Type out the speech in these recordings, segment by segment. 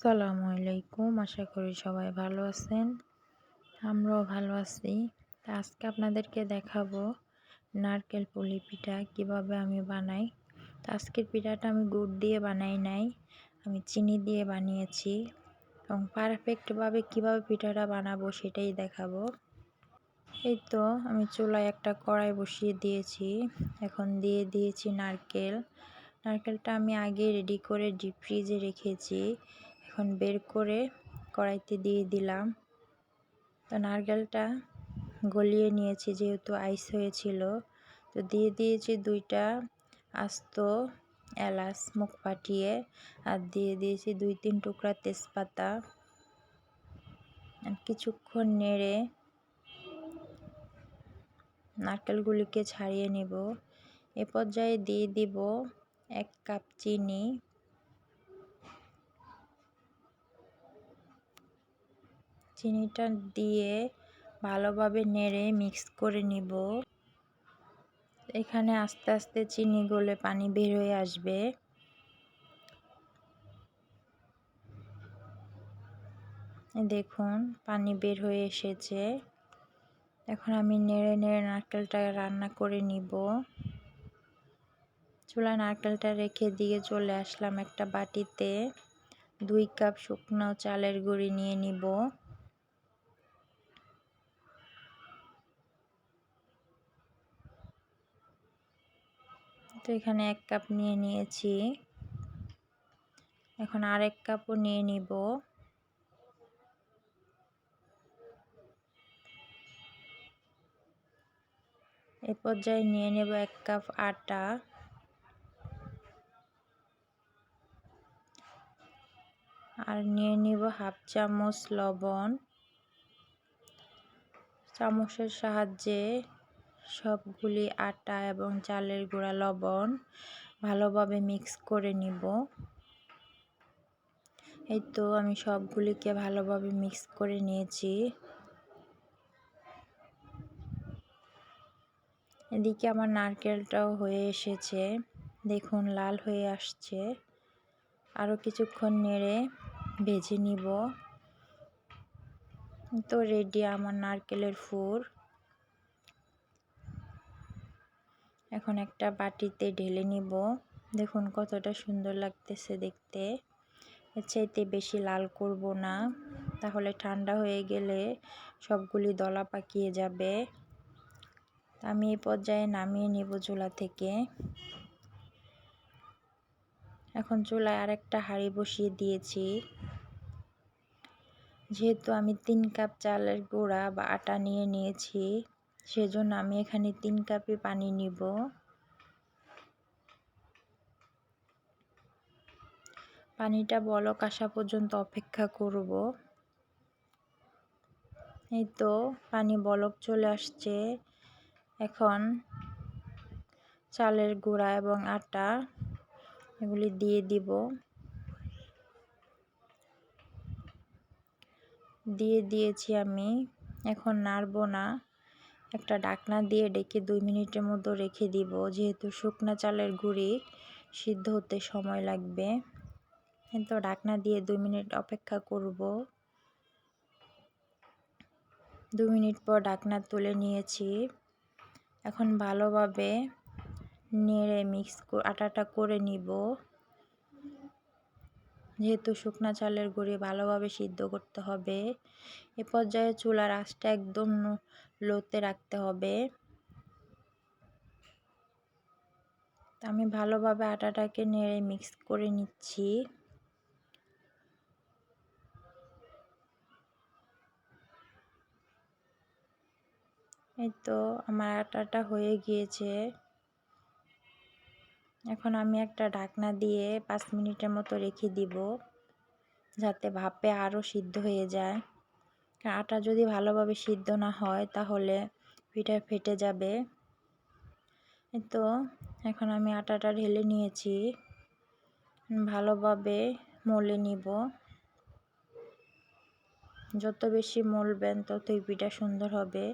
আসসালামু আলাইকুম। আশা করি সবাই ভালো আছেন। আমরাও ভালো আছি। আজকে আপনাদেরকে দেখাবো নারকেল পুলি পিঠা কীভাবে আমি বানাই। তা আজকের পিঠাটা আমি গুড় দিয়ে বানাই নাই, আমি চিনি দিয়ে বানিয়েছি এবং পারফেক্টভাবে কীভাবে পিঠাটা বানাবো সেটাই দেখাবো। এই তো আমি চুলায় একটা কড়াই বসিয়ে দিয়েছি। এখন দিয়ে দিয়েছি নারকেল। নারকেলটা আমি আগে রেডি করে ডিপ ফ্রিজে রেখেছি। এখন বের করে কড়াইতে দিয়ে দিলাম। তো নারকেলটা গলিয়ে নিয়েছি, যেহেতু আইস হয়েছিল। তো দিয়ে দিয়েছি দুইটা আস্ত এলাচ মুখ ফাটিয়ে, আর দিয়ে দিয়েছি দুই তিন টুকরা তেজপাতা। কিছুক্ষণ নেড়ে নারকেলগুলিকে ছাড়িয়ে নেব। এ পর্যায়ে দিয়ে দিব এক কাপ চিনি। চিনিটা দিয়ে ভালোভাবে নেড়ে মিক্স করে নিব। এখানে আস্তে আস্তে চিনি গলে পানি বের হয়ে আসবে। দেখুন, পানি বের হয়ে এসেছে। এখন আমি নেড়ে নেড়ে নারকেলটা রান্না করে নিব। চুলা নারকেলটা রেখে দিয়ে চলে আসলাম একটা বাটিতে। দুই কাপ শুকনো চালের গুঁড়ি নিয়ে নিব। তো এখানে এক কাপ নিয়ে নিয়েছি। এখন আরেক কাপও নিয়ে নিব। এ পর্যায়ে নিয়ে নেব এক কাপ আটা। আর নিয়ে নিব হাফ চামচ লবণ। চামচের সাহায্যে সবগুলি আটা এবং চালের গুঁড়া, লবণ ভালোভাবে মিক্স করে নিব। এই তো আমি সবগুলিকে ভালোভাবে মিক্স করে নিয়েছি। এদিকে আমার নারকেলটাও হয়ে এসেছে। দেখুন, লাল হয়ে আসছে। আরও কিছুক্ষণ নেড়ে ভেজে নিব। তো রেডি আমার নারকেলের ফুর এখন একটা বাটিতে ঢেলে নিব। দেখুন কতটা সুন্দর লাগতেছে দেখতে। চাইতে বেশি লাল করব না। তাহলে ঠান্ডা হয়ে গেলে সবগুলি দলা পাকিয়ে যাবে। আমি এই পর্যায়ে নামিয়ে নিব চুলা থেকে। এখন চুলায় আরেকটা হাঁড়ি বসিয়ে দিয়েছি। যেহেতু আমি তিন কাপ চালের গুঁড়া বা আটা নিয়ে নিয়েছি সেজন্য আমি এখানে তিন কাপে পানি নিব। পানিটা বলক আসা পর্যন্ত অপেক্ষা করব। এই তো পানি বলক চলে আসছে। এখন চালের গুঁড়া এবং আটা এগুলি দিয়ে দিব। দিয়ে দিয়েছি আমি, এখন নাড়ব না। একটা ডাকনা দিয়ে ডেকে দুই মিনিটের মতো রেখে দিব। যেহেতু শুকনা চালের গুঁড়ি সিদ্ধ হতে সময় লাগবে। কিন্তু ডাকনা দিয়ে দুই মিনিট অপেক্ষা করব। দু মিনিট পর ডাকনা তুলে নিয়েছি। এখন ভালোভাবে নেড়ে মিক্স আটাটা করে নিব। যেহেতু শুকনা চালের গুঁড়ি ভালোভাবে সিদ্ধ করতে হবে, এ পর্যায়ে চুলার আঁচটা একদম লোতে রাখতে হবে। আমি ভালোভাবে আটাটাকে নেড়ে মিক্স করে নিচ্ছি। এই তো আমার আটাটা হয়ে গিয়েছে। এখন আমি একটা ঢাকনা দিয়ে পাঁচ মিনিটের মতো রেখে দিব, যাতে ভাপে আরও সিদ্ধ হয়ে যায়। আটা যদি ভালোভাবে সিদ্ধ না হয়, তাহলে পিঠা ফেটে যাবে। তো, এখন আমি আটাটা ঢেলে নিয়েছি। ভালোভাবে মলে নিব। যত বেশি মলবেন, ততই পিঠা সুন্দর হবে।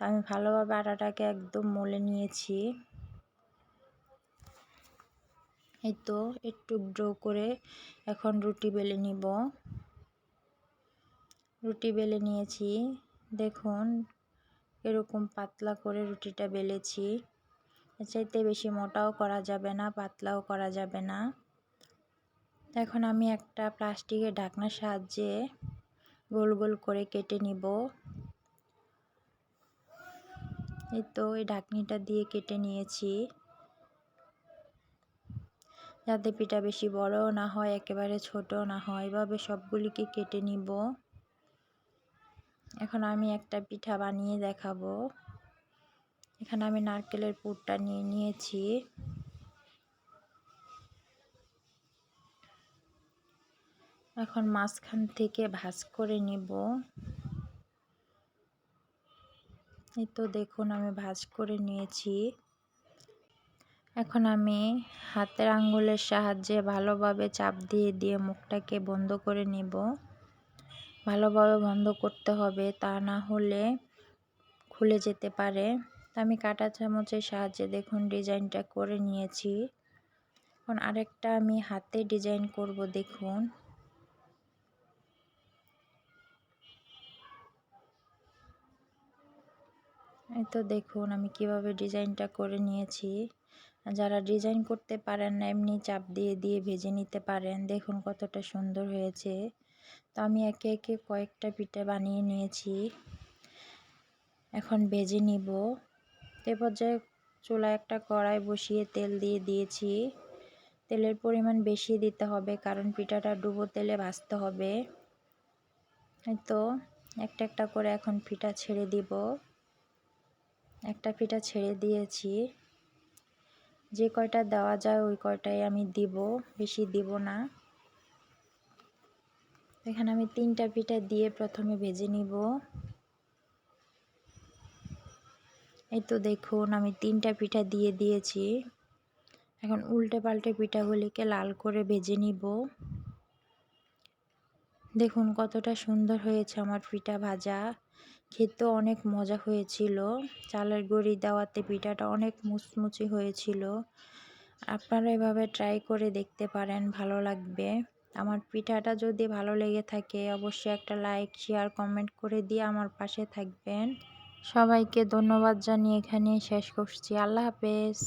আমি ভালোভাবে আটাটাকে একদম মলে নিয়েছি। এই তো, একটু ড্রো করে এখন রুটি বেলে নিব। রুটি বেলে নিয়েছি। দেখুন, এরকম পাতলা করে রুটিটা বেলেছি। চাইতে বেশি মোটাও করা যাবে না, পাতলাও করা যাবে না। এখন আমি একটা প্লাস্টিকের ঢাকনার সাহায্যে গোল গোল করে কেটে নিব। এই তো, এই ঢাকনিটা দিয়ে কেটে নিয়েছি। যাতে পিঠা বেশি বড়ও না হয়, একেবারে ছোট না হয়, এভাবে সবগুলিকে কেটে নিব। এখন আমি একটা পিঠা বানিয়ে দেখাবো। এখানে আমি নারকেলের পুরটা নিয়ে নিয়েছি। এখন মাঝখান থেকে ভাজ করে নিব। এই তো দেখুন, আমি ভাজ করে নিয়েছি। এখন আমি হাতের আঙ্গুলের সাহায্যে ভালোভাবে চাপ দিয়ে দিয়ে মুখটাকে বন্ধ করে নিব। ভালোভাবে বন্ধ করতে হবে, তা না হলে খুলে যেতে পারে। আমি কাটা চামচের সাহায্যে দেখুন ডিজাইনটা করে নিয়েছি। এখন আরেকটা আমি হাতে ডিজাইন করব, দেখুন। এই তো দেখুন আমি কীভাবে ডিজাইনটা করে নিয়েছি। যারা ডিজাইন করতে পারেন না, এমনি চাপ দিয়ে দিয়ে ভেজে নিতে পারেন। দেখুন কতটা সুন্দর হয়েছে। তো আমি একে একে কয়েকটা পিঠে বানিয়ে নিয়েছি। এখন ভেজে নিব। এ পর্যায়ে চুলা একটা কড়াই বসিয়ে তেল দিয়ে দিয়েছি। তেলের পরিমাণ বেশি দিতে হবে, কারণ পিঠাটা ডুবো তেলে ভাজতে হবে। তো একটা একটা করে এখন পিঠা ছেড়ে দিব। একটা পিঠা ছেড়ে দিয়েছি। যে কয়টা দেওয়া যায় ওই কয়টাই আমি দিব, বেশি দিব না। এখানে আমি তিনটা পিঠা দিয়ে প্রথমে ভেজে নিব। এই তো দেখুন, আমি তিনটা পিঠা দিয়ে দিয়েছি। এখন উল্টে পাল্টে পিঠাগুলিকে লাল করে ভেজে নিব। দেখুন, কতটা সুন্দর হয়েছে আমার পিঠা ভাজা। খেতে অনেক মজা হয়েছিল। চালের গুঁড়ি দেওয়াতে পিঠাটা অনেক মুচমুচি হয়েছিল। আপনারা এভাবে ট্রাই করে দেখতে পারেন, ভালো লাগবে। আমার পিঠাটা যদি ভালো লেগে থাকে, অবশ্যই একটা লাইক শেয়ার কমেন্ট করে দিয়ে আমার পাশে থাকবেন। সবাইকে ধন্যবাদ জানিয়ে এখানে শেষ করছি। আল্লাহ হাফেজ।